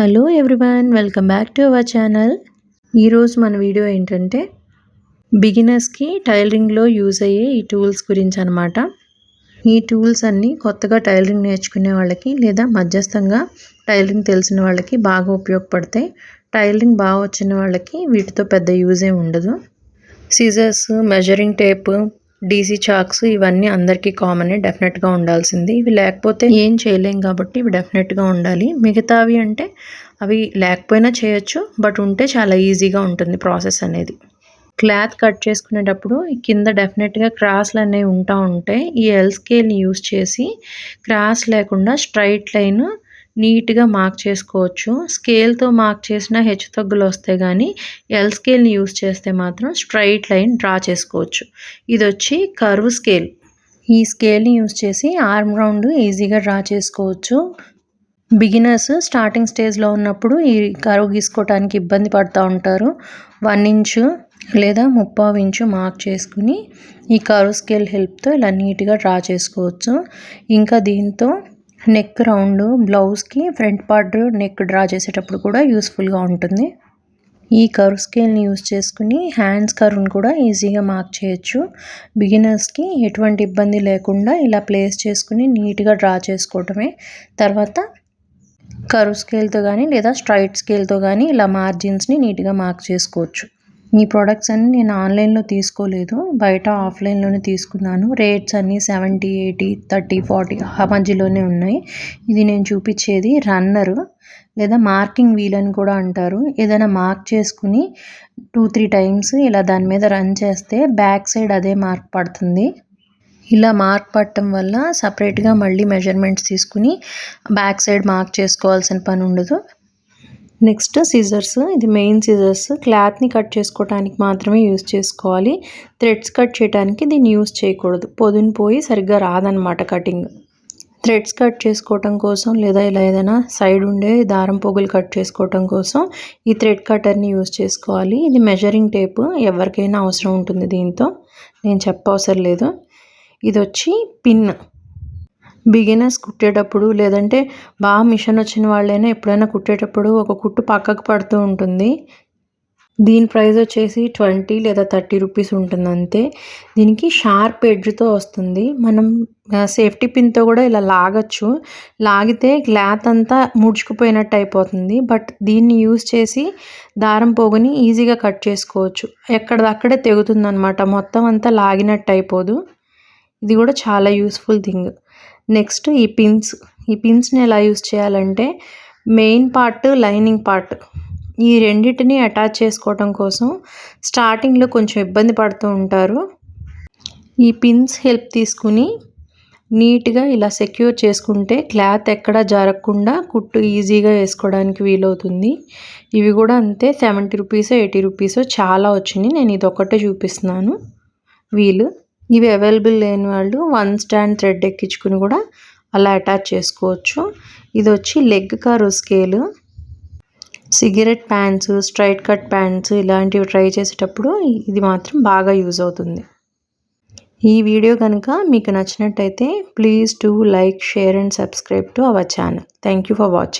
Hello everyone welcome back to our channel. ఈరోజు మన video ఏంటంటే బిగినర్స్కి టైలరింగ్లో యూజ్ అయ్యే ఈ టూల్స్ గురించి అనమాట ఈ టూల్స్ అన్నీ కొత్తగా టైలరింగ్ నేర్చుకునే వాళ్ళకి లేదా మధ్యస్థంగా టైలరింగ్ తెలిసిన వాళ్ళకి బాగా ఉపయోగపడతాయి. టైలరింగ్ బాగా వచ్చిన వాళ్ళకి వీటితో పెద్ద యూజ్ ఉండదు. Scissors measuring tape DC chalks ఇవన్నీ అందరికీ కామనే డెఫినెట్గా ఉండాల్సింది. ఇవి లేకపోతే ఏం చేయలేం కాబట్టి ఇవి డెఫినెట్గా ఉండాలి. మిగతావి అంటే అవి లేకపోయినా చేయొచ్చు బట్ ఉంటే చాలా ఈజీగా ఉంటుంది ప్రాసెస్ అనేది. క్లాత్ కట్ చేసుకునేటప్పుడు కింద డెఫినెట్గా క్రాస్లు అనేవి ఉంటా ఉంటాయి ఈ ఎల్ స్కేల్ని యూస్ చేసి క్రాస్ లేకుండా స్ట్రైట్ లైన్ నీట్గా మార్క్ చేసుకోవచ్చు. స్కేల్తో మార్క్ చేసిన హెచ్చు తగ్గులు వస్తే కానీ ఎల్ స్కేల్ని యూస్ చేస్తే మాత్రం స్ట్రైట్ లైన్ డ్రా చేసుకోవచ్చు. ఇది వచ్చి కర్వ్ స్కేల్. ఈ స్కేల్ని యూస్ చేసి ఆర్మ్ రౌండ్ ఈజీగా డ్రా చేసుకోవచ్చు. బిగినర్స్ స్టార్టింగ్ స్టేజ్లో ఉన్నప్పుడు ఈ కరువు గీసుకోవటానికి ఇబ్బంది పడుతూ ఉంటారు. వన్ ఇంచు లేదా ముప్పావు ఇంచు మార్క్ చేసుకుని ఈ కరువు స్కేల్ హెల్ప్తో ఇలా నీట్గా డ్రా చేసుకోవచ్చు. ఇంకా దీంతో నెక్ రౌండ్ బ్లౌజ్కి ఫ్రంట్ పార్ట్ నెక్ డ్రా చేసేటప్పుడు కూడా యూస్ఫుల్గా ఉంటుంది. ఈ కర్వ్ స్కేల్ని యూస్ చేసుకుని హ్యాండ్స్ కర్వ్ని కూడా ఈజీగా మార్క్ చేయొచ్చు. బిగినర్స్కి ఎటువంటి ఇబ్బంది లేకుండా ఇలా ప్లేస్ చేసుకుని నీట్గా డ్రా చేసుకోవటమే. తర్వాత కర్వ్ స్కేల్తో కానీ లేదా స్ట్రైట్ స్కేల్తో కానీ ఇలా మార్జిన్స్ని నీట్గా మార్క్ చేసుకోవచ్చు. ఈ ప్రోడక్ట్స్ అన్నీ నేను ఆన్లైన్లో తీసుకోలేదు. బయట ఆఫ్లైన్లోనే తీసుకున్నాను. రేట్స్ అన్నీ సెవెంటీ ఎయిటీ థర్టీ ఫార్టీ ఆ మధ్యలోనే ఉన్నాయి. ఇది నేను చూపించేది రన్నరు లేదా మార్కింగ్ వీల్ అని కూడా అంటారు. ఏదైనా మార్క్ చేసుకుని టూ త్రీ టైమ్స్ ఇలా దాని మీద రన్ చేస్తే బ్యాక్ సైడ్ అదే మార్క్ పడుతుంది. ఇలా మార్క్ పట్టడం వల్ల సపరేట్గా మళ్ళీ మెజర్మెంట్స్ తీసుకుని బ్యాక్ సైడ్ మార్క్ చేసుకోవాల్సిన పని ఉండదు. నెక్స్ట్ సిజర్స్ ఇది మెయిన్ సిజర్స్ క్లాత్ని కట్ చేసుకోవడానికి మాత్రమే యూస్ చేసుకోవాలి. థ్రెడ్స్ కట్ చేయడానికి దీన్ని యూస్ చేయకూడదు. పొదున పోయి సరిగ్గా రాదనమాట కటింగ్ థ్రెడ్స్ కట్ చేసుకోవటం కోసం లేదా ఇలా ఏదైనా సైడ్ ఉండే దారం పొగులు కట్ చేసుకోవటం కోసం ఈ థ్రెడ్ కటర్ని యూస్ చేసుకోవాలి. ఇది మెజరింగ్ టేప్ ఎవరికైనా అవసరం ఉంటుంది దీంతో. నేను చెప్పవసరం లేదు. ఇది వచ్చి పిన్ బిగినర్స్ కుట్టేటప్పుడు లేదంటే బాగా మిషన్ వచ్చిన వాళ్ళైనా ఎప్పుడైనా కుట్టేటప్పుడు ఒక కుట్టు పక్కకు పడుతూ ఉంటుంది. దీని ప్రైస్ వచ్చేసి ట్వంటీ లేదా థర్టీ రూపీస్ ఉంటుంది అంతే. దీనికి షార్ప్ ఎడ్జ్తో వస్తుంది. మనం సేఫ్టీ పిన్తో కూడా ఇలా లాగచ్చు. లాగితే క్లాత్ అంతా ముడుచుకుపోయినట్టు అయిపోతుంది. బట్ దీన్ని యూస్ చేసి దారం పోగుని ఈజీగా కట్ చేసుకోవచ్చు. ఎక్కడదక్కడే తెగుతుంది అనమాట మొత్తం అంతా లాగినట్టు అయిపోదు. ఇది కూడా చాలా యూస్ఫుల్ థింగ్. నెక్స్ట్ ఈ పిన్స్ ఈ పిన్స్ని ఎలా యూస్ చేయాలంటే మెయిన్ పార్ట్ లైనింగ్ పార్ట్. ఈ రెండింటిని అటాచ్ చేసుకోవటం కోసం స్టార్టింగ్లో కొంచెం ఇబ్బంది పడుతూ ఉంటారు. ఈ పిన్స్ హెల్ప్ తీసుకుని నీట్గా ఇలా సెక్యూర్ చేసుకుంటే క్లాత్ ఎక్కడ జరగకుండా కుట్టు ఈజీగా వేసుకోవడానికి వీలవుతుంది. ఇవి కూడా అంతే సెవెంటీ రూపీస్ ఎయిటీ రూపీస్ చాలా వచ్చినాయి. నేను ఇది ఒకటే చూపిస్తున్నాను. వీలు. ఇవి అవైలబుల్ లేని వాళ్ళు వన్ స్టాండ్ థ్రెడ్ ఎక్కించుకుని కూడా అలా అటాచ్ చేసుకోవచ్చు. ఇది వచ్చి leg curve scale. Cigarette pants straight cut pants ఇలాంటివి ట్రై చేసేటప్పుడు ఇది మాత్రం బాగా యూజ్ అవుతుంది. ఈ వీడియో కనుక మీకు నచ్చినట్టయితే please to like share and subscribe to our channel. Thank you for watching.